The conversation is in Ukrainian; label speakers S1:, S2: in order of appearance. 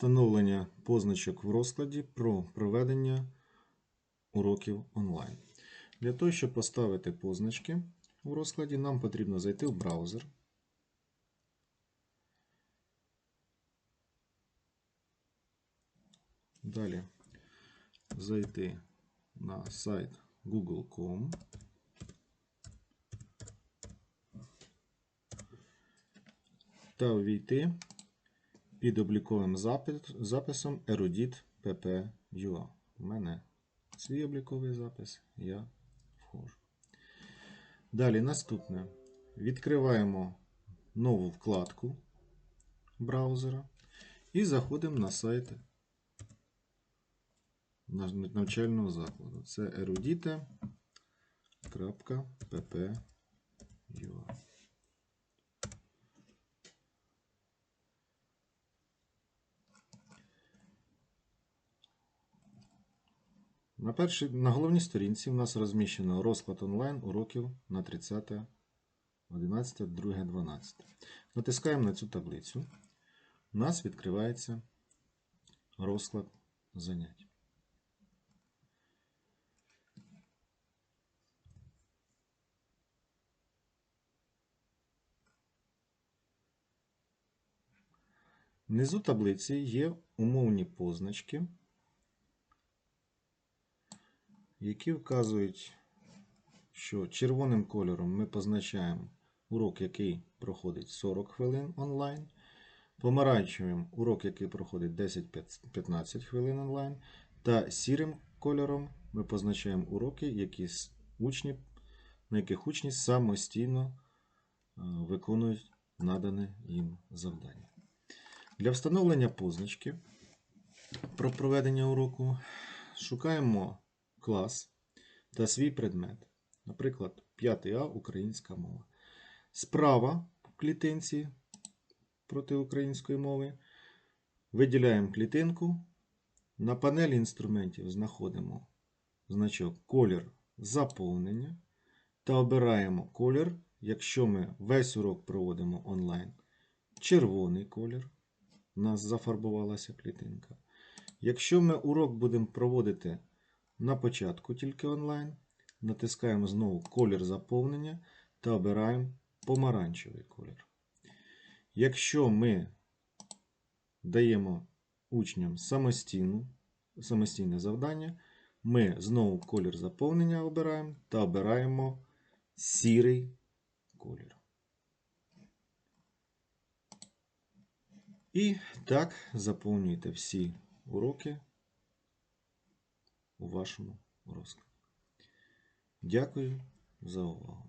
S1: встановлення позначок в розкладі про проведення уроків онлайн. Для того, щоб поставити позначки у розкладі, нам потрібно зайти в браузер. Далі зайти на сайт google.com. Та увійти під обліковим записом Erudit PP.ua. У мене свій обліковий запис, я входжу. Далі наступне. Відкриваємо нову вкладку браузера і заходимо на сайт навчального закладу. Це erudite.pp.ua. На, першій, на головній сторінці у нас розміщено розклад онлайн уроків на 30, 11, 2, 12. Натискаємо на цю таблицю. У нас відкривається розклад занять. Внизу таблиці є умовні позначки, які вказують, що червоним кольором ми позначаємо урок, який проходить 40 хвилин онлайн, помаранчевим урок, який проходить 10-15 хвилин онлайн, та сірим кольором ми позначаємо уроки, які учні, на яких учні самостійно е, виконують надане їм завдання. Для встановлення позначки про проведення уроку шукаємо клас та свій предмет. Наприклад, 5А українська мова. Справа в клітинці проти української мови виділяємо клітинку. На панелі інструментів знаходимо значок колір заповнення та обираємо колір, якщо ми весь урок проводимо онлайн. Червоний колір. У нас зафарбувалася клітинка. Якщо ми урок будемо проводити на початку тільки онлайн, натискаємо знову колір заповнення та обираємо помаранчевий колір. Якщо ми даємо учням самостійну, самостійне завдання, ми знову колір заповнення обираємо та обираємо сірий колір. І так заповнюйте всі уроки у вашому розкладі. Дякую за увагу.